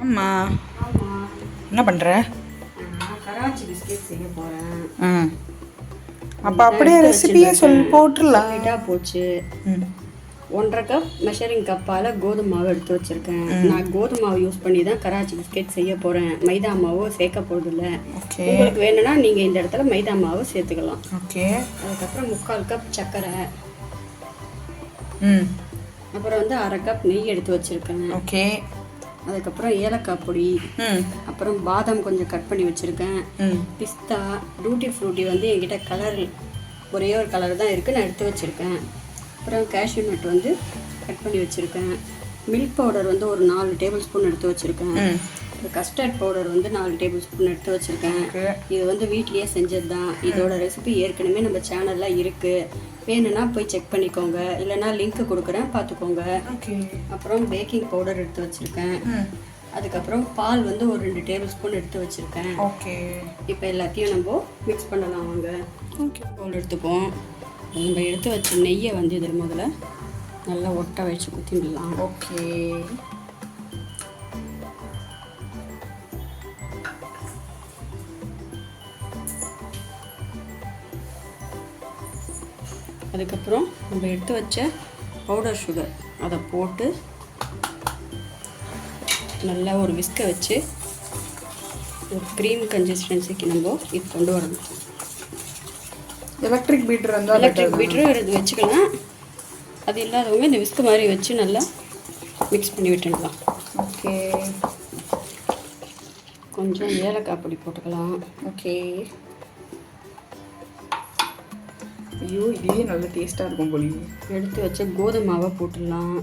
அம்மா. என்ன பண்ணுற கராச்சி பிஸ்கெட் செய்ய போகிறேன் ம். அப்போ அப்படியே ரெசிபியே சொல் போட்டுடலாம் லைட்டாக போச்சு. ம். ஒன்றரை கப் மெஷரிங் கப்பால் கோதுமை மாவு எடுத்து வச்சுருக்கேன். நான் கோதுமை மாவு யூஸ் பண்ணி தான் கராச்சி பிஸ்கெட் செய்ய போகிறேன் மைதா மாவு சேர்க்க போகிறதில்ல உங்களுக்கு வேணும்னா நீங்கள் இந்த இடத்துல மைதா மாவு சேர்த்துக்கலாம். ஓகே. அதுக்கப்புறம் முக்கால் கப் சர்க்கரை. ம். அப்புறம் வந்து அரை கப் நெய் எடுத்து வச்சுருக்கேன் ஓகே. அதுக்கப்புறம் ஏலக்காய் பொடி அப்புறம் பாதாம் கொஞ்சம் கட் பண்ணி வச்சுருக்கேன். பிஸ்தா டூட்டி ஃப்ரூட்டி வந்து என்கிட்ட கலர் ஒரே ஒரு கலர் தான் இருக்குது நான் எடுத்து வச்சுருக்கேன். அப்புறம் கேஷ்யூ நட் வந்து கட் பண்ணி வச்சுருக்கேன். மில்க் பவுடர் வந்து ஒரு நாலு டேபிள் ஸ்பூன் எடுத்து வச்சுருக்கேன். கஸ்டர்ட் பவுடர் வந்து நாலு டேபிள் ஸ்பூன் எடுத்து வச்சுருக்கேன். இது வந்து வீட்லேயே செஞ்சது தான் இதோட ரெசிபி ஏற்கனவே நம்ம சேனலில் இருக்குது வேணும்னா போய் செக் பண்ணிக்கோங்க. இல்லைன்னா லிங்க் கொடுக்குறேன் பார்த்துக்கோங்க. அப்புறம் பேக்கிங் பவுடர் எடுத்து வச்சுருக்கேன். அதுக்கப்புறம் பால் வந்து ஒரு ரெண்டு டேபிள் ஸ்பூன் எடுத்து வச்சுருக்கேன். ஓகே. இப்போ எல்லாத்தையும் நம்ம மிக்ஸ் பண்ணலாம் வாங்க. ஓகே. பவுல் எடுத்துப்போம். நம்ம எடுத்து வச்ச நெய்யை வந்து இதில் முதல்ல நல்லா ஒட்ட வச்சு குத்திடலாம் ஓகே. அதுக்கப்புறம் நம்ம எடுத்து வச்ச பவுடர் சுகர் அதை போட்டு நல்லா ஒரு விஸ்கை வச்சு ஒரு க்ரீம் கன்சிஸ்டன்சிக்கு நம்ம இது கொண்டு வரணும். எலக்ட்ரிக் பீட்டர் இருந்தால் எலக்ட்ரிக் பீட்டரும் இது வச்சுக்கலாம் அது இல்லாதவங்க இந்த விஸ்க் மாதிரி வச்சு நல்லா மிக்ஸ் பண்ணி விட்டுடலாம். ஓகே. கொஞ்சம் ஏலக்காய் பொடி போட்டுக்கலாம். ஓகே. ஐயோ இதுவே நல்ல டேஸ்ட்டாக இருக்கும் போலி எடுத்து வச்ச கோதுமை மாவை போட்டுடலாம்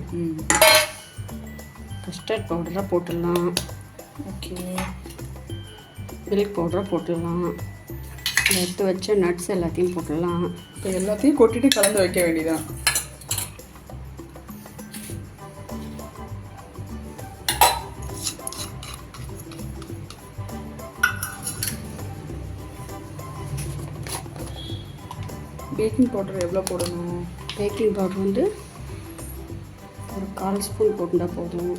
கஸ்டர்ட் பவுடராக போட்டுடலாம். ஓகே மில்க் பவுடரை போட்டுடலாம். எடுத்து வச்ச நட்ஸ் எல்லாத்தையும் போட்டுடலாம். இப்போ எல்லாத்தையும் கொட்டிட்டு கலந்து வைக்க வேண்டியதான் பேக்கிங் பவுடர் எவ்வளோ போடணும்? பேக்கிங் பவுடர் வந்து ஒரு கால் ஸ்பூன் போட்டுட்டா போதும்.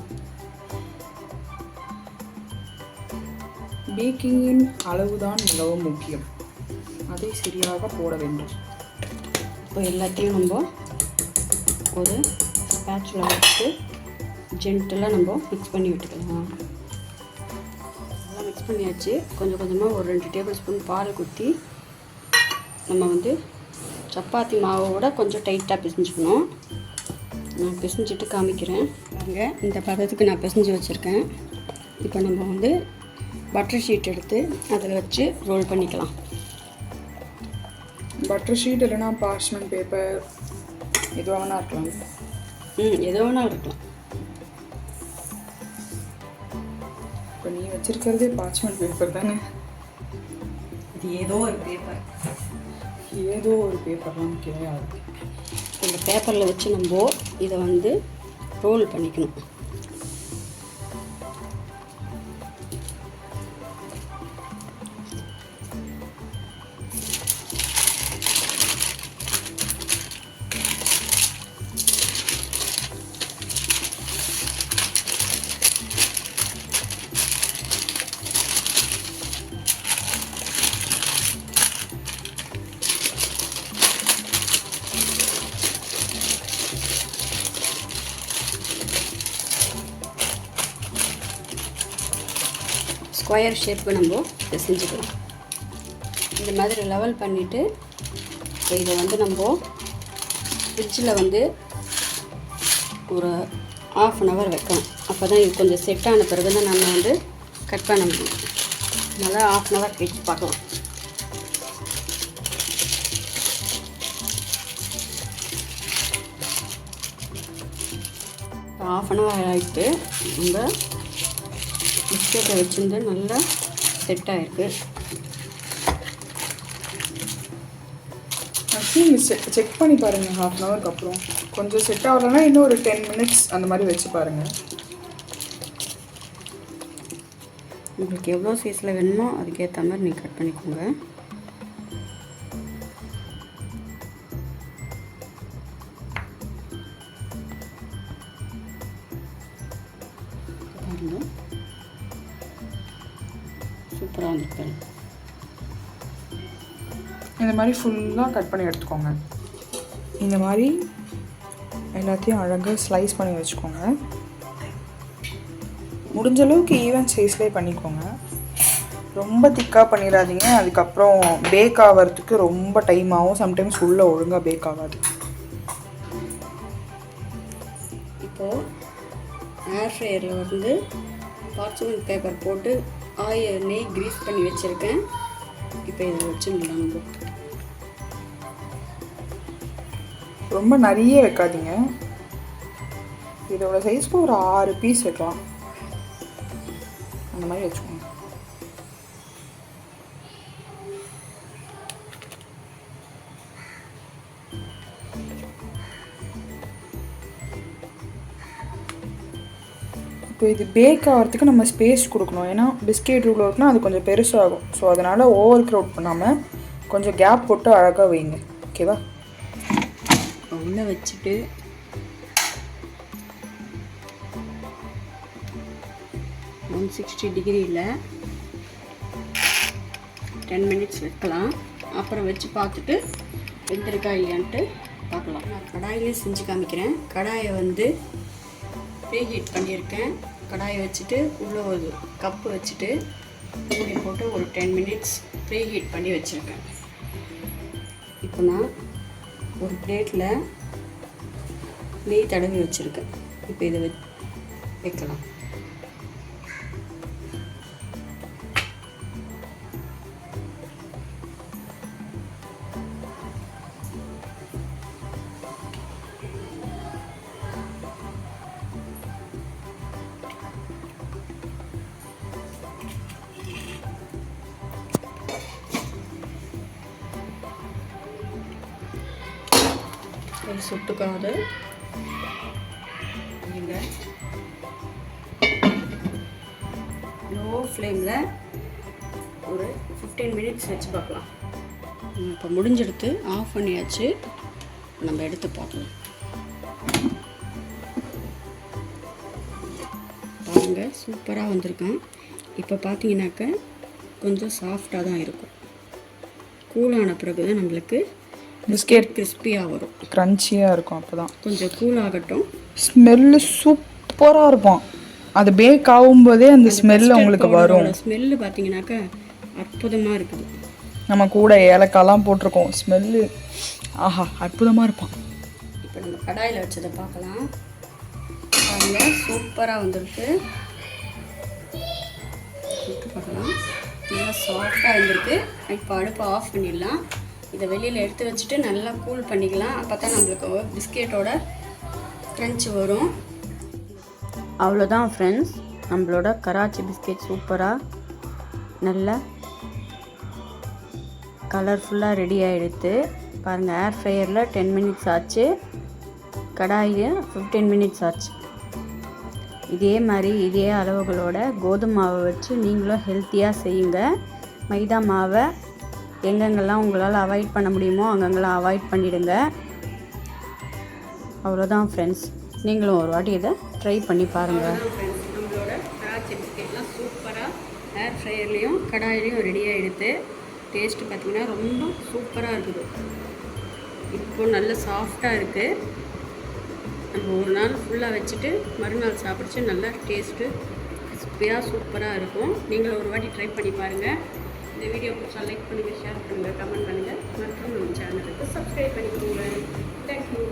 பேக்கிங்கின் அளவுதான் மிகவும் முக்கியம். அதை சரியாக போட வேண்டும். இப்போ எல்லாத்தையும் நம்ம ஒரு ஸ்பேட்சில் வச்சு ஜென்டலாக நம்ம மிக்ஸ் பண்ணி விட்டுக்கலாம். நல்லா மிக்ஸ் பண்ணியாச்சு. கொஞ்சம் கொஞ்சமாக ஒரு ரெண்டு டேபிள் ஸ்பூன் பால் ஊற்றி நம்ம வந்து சப்பாத்தி மாவோட கொஞ்சம் டைட்டாக பிசைஞ்சுக்கணும். நான் பிசைஞ்சிட்டு காமிக்கிறேன். பாருங்க இந்த பதத்துக்கு நான் பிசைஞ்சு வச்சுருக்கேன். இப்போ நம்ம வந்து பட்டர் ஷீட் எடுத்து அதில் வச்சு ரோல் பண்ணிக்கலாம். பட்டர் ஷீட் இல்லைன்னா பார்ச்மெண்ட் பேப்பர் எதுவாக வேணா இருக்கலாம். ம் எது வேணாலும் இருக்கலாம். இப்போ நீ வச்சிருக்கிறதே பார்ச்மெண்ட் பேப்பர் தானே? இது ஏதோ ஒரு பேப்பர் ஏதோ ஒரு பேப்பர்லாம் கிடையாது இந்த பேப்பரில் வச்சு நம்ம இதை வந்து ரோல் பண்ணிக்கணும். ஸ்கொயர் ஷேப்பு நம்ம இதை செஞ்சுக்கலாம். இந்த மாதிரி லெவல் பண்ணிவிட்டு இதை வந்து நம்ம ஃப்ரிட்ஜில் வந்து ஒரு ஆஃப் அன் ஹவர் வைக்கணும். அப்போ தான் இது கொஞ்சம் செட் ஆன பிறகு தான் நம்ம வந்து கட் பண்ண முடியும். அதனால் ஆஃப் அன் ஹவர் கழிச்சு பார்க்கலாம். ஆஃப் அன் ஹவர் ஆகிட்டு நம்ம பிஸ்கெட்டை வச்சுருந்து நல்லா செட் ஆகிருக்கு மேக்ஸிமம் செக் பண்ணி பாருங்கள் ஹாஃப் அன் ஹவருக்கு அப்புறம். கொஞ்சம் செட் ஆகலைன்னா இன்னும் ஒரு டென் மினிட்ஸ் அந்த மாதிரி வச்சு பாருங்கள் உங்களுக்கு எவ்வளோ சைஸில் வேணுமோ அதுக்கேற்ற மாதிரி நீங்கள் கட் பண்ணிக்கோங்க. பாருங்க. சூப்பராக வந்திருக்கு இந்த மாதிரி ஃபுல்லாக கட் பண்ணி எடுத்துக்கோங்க. இந்த மாதிரி எல்லாத்தையும் அழகாக ஸ்லைஸ் பண்ணி வச்சுக்கோங்க. முடிஞ்ச அளவுக்கு ஈவன் சைஸ்லேயே பண்ணிக்கோங்க. ரொம்ப திக்காக பண்ணிடாதீங்க. அதுக்கப்புறம் பேக் ஆகிறதுக்கு ரொம்ப டைம் ஆகும். சம்டைம்ஸ் உள்ளே ஒழுங்காக பேக் ஆகாது. இப்போது ஏர் ஃப்ரையரில் வந்து பார்ச்சமெண்ட் பேப்பர் போட்டு ஆயில் நெய் க்ரீஸ் பண்ணி வச்சுருக்கேன். இப்போ இதை வச்சுடலாம் நம்ம ரொம்ப நிறைய வைக்காதீங்க. இதோட சைஸ்க்கு ஒரு ஆறு பீஸ் வைக்கலாம். அந்த மாதிரி வச்சுக்கோங்க. இப்போ இது பேக் ஆகிறதுக்கு நம்ம ஸ்பேஸ் கொடுக்கணும். ஏன்னா பிஸ்கெட் ரூல் இருக்குன்னா அது கொஞ்சம் பெருசாகும். ஸோ அதனால் ஓவர் க்ரௌட் பண்ணாமல் கொஞ்சம் கேப் போட்டு அழகாக வைங்க. ஓகேவா உள்ளே வச்சுட்டு ஒன் சிக்ஸ்டி டிகிரியில் டென் மினிட்ஸ் வைக்கலாம். அப்புறம் வச்சு பார்த்துட்டு வெந்திருக்கா இல்லையான்ட்டு பார்க்கலாம். நான் கடாயிலே செஞ்சு காமிக்கிறேன். கடாயை வந்து ப்ரீஹீட் பண்ணியிருக்கேன். கடாயை வச்சுட்டு உள்ளே ஒரு கப்பு வச்சுட்டு மூடி போட்டு ஒரு டென் மினிட்ஸ் ப்ரீஹீட் பண்ணி வச்சுருக்கேன். இப்போ நான் ஒரு பிளேட்டில் நெய் தடவி வச்சுருக்கேன். இப்போ இதை வைக்கலாம். இது சுட்டுக்காது. லோ ஃப்ளேமில் ஒரு ஃபிஃப்டீன் மினிட்ஸ் வச்சு பார்க்கலாம். இப்போ முடிஞ்செடுத்து ஆஃப் பண்ணியாச்சு. நம்ம எடுத்து பார்க்கலாம் பாருங்கள் சூப்பராக வந்திருக்கான். இப்போ பார்த்தீங்கன்னாக்க கொஞ்சம் சாஃப்டாக தான் இருக்கும். கூலான பிறகு தான் நம்மளுக்கு பிஸ்கெட் கிறிஸ்பியாக வரும். க்ரன்ச்சியாக இருக்கும் அப்போ தான் கொஞ்சம் கூல் ஆகட்டும் ஸ்மெல்லு சூப்பராக இருக்கும். அது பேக் ஆகும்போதே அந்த ஸ்மெல் உங்களுக்கு வரும். ஸ்மெல்லு பார்த்தீங்கன்னாக்கா அற்புதமாக இருக்குது. நம்ம கூட ஏலக்காய்லாம் போட்டிருக்கோம். ஸ்மெல்லு ஆஹா அற்புதமாக இருப்பான். இப்போ நம்ம கடாயில் வச்சதை பார்க்கலாம். பாருங்க சூப்பராக வந்திருக்கு. பார்க்கலாம். நல்லா சாஃப்டாக இருந்திருக்கு இப்போ அடுப்பை ஆஃப் பண்ணிடலாம். இதை வெளியில் எடுத்து வச்சுட்டு நல்லா கூல் பண்ணிக்கலாம். அப்போ தான் நம்மளுக்கு பிஸ்கெட்டோட க்ரன்ச் வரும். அவ்வளோதான் ஃப்ரெண்ட்ஸ் நம்மளோட கராச்சி பிஸ்கெட் சூப்பராக நல்லா கலர்ஃபுல்லாக ரெடி ஆகிடுத்து பாருங்கள் ஏர் ஃப்ரையரில் டென் மினிட்ஸ் ஆச்சு. கடாயி ஃபிஃப்டீன் மினிட்ஸ் ஆச்சு. இதே மாதிரி இதே அளவுகளோட கோதுமை மாவை வச்சு நீங்களும் ஹெல்த்தியாக செய்யுங்க. மைதா மாவை எங்கெங்கெல்லாம் உங்களால் அவாய்ட் பண்ண முடியுமோ அங்கங்கெல்லாம் அவாய்ட் பண்ணிடுங்க. அவ்வளோதான் ஃப்ரெண்ட்ஸ் நீங்களும் ஒரு வாட்டி இதை ட்ரை பண்ணி பாருங்கள் நம்மளோட பிஸ்கெட்லாம் சூப்பராக ஏர் ஃப்ரையர்லேயும் கடாயிலையும் ரெடியாக எடுத்து டேஸ்ட்டு பார்த்திங்கன்னா ரொம்ப சூப்பராக இருக்குது. இப்போ நல்ல சாஃப்டாக இருக்குது நம்ம ஒரு நாள் ஃபுல்லாக வச்சுட்டு மறுநாள் சாப்பிடுச்சு நல்லா டேஸ்ட்டு கிறிஸ்பியாக சூப்பராக இருக்கும். நீங்களும் ஒரு வாட்டி ட்ரை பண்ணி பாருங்கள் இந்த வீடியோ பிடிச்சா லைக் பண்ணுங்கள் ஷேர் பண்ணுங்கள் கமெண்ட் பண்ணுங்கள் மற்றும் நம்ம சேனலுக்கு சப்ஸ்கிரைப் பண்ணிக்கோங்க. தேங்க்யூ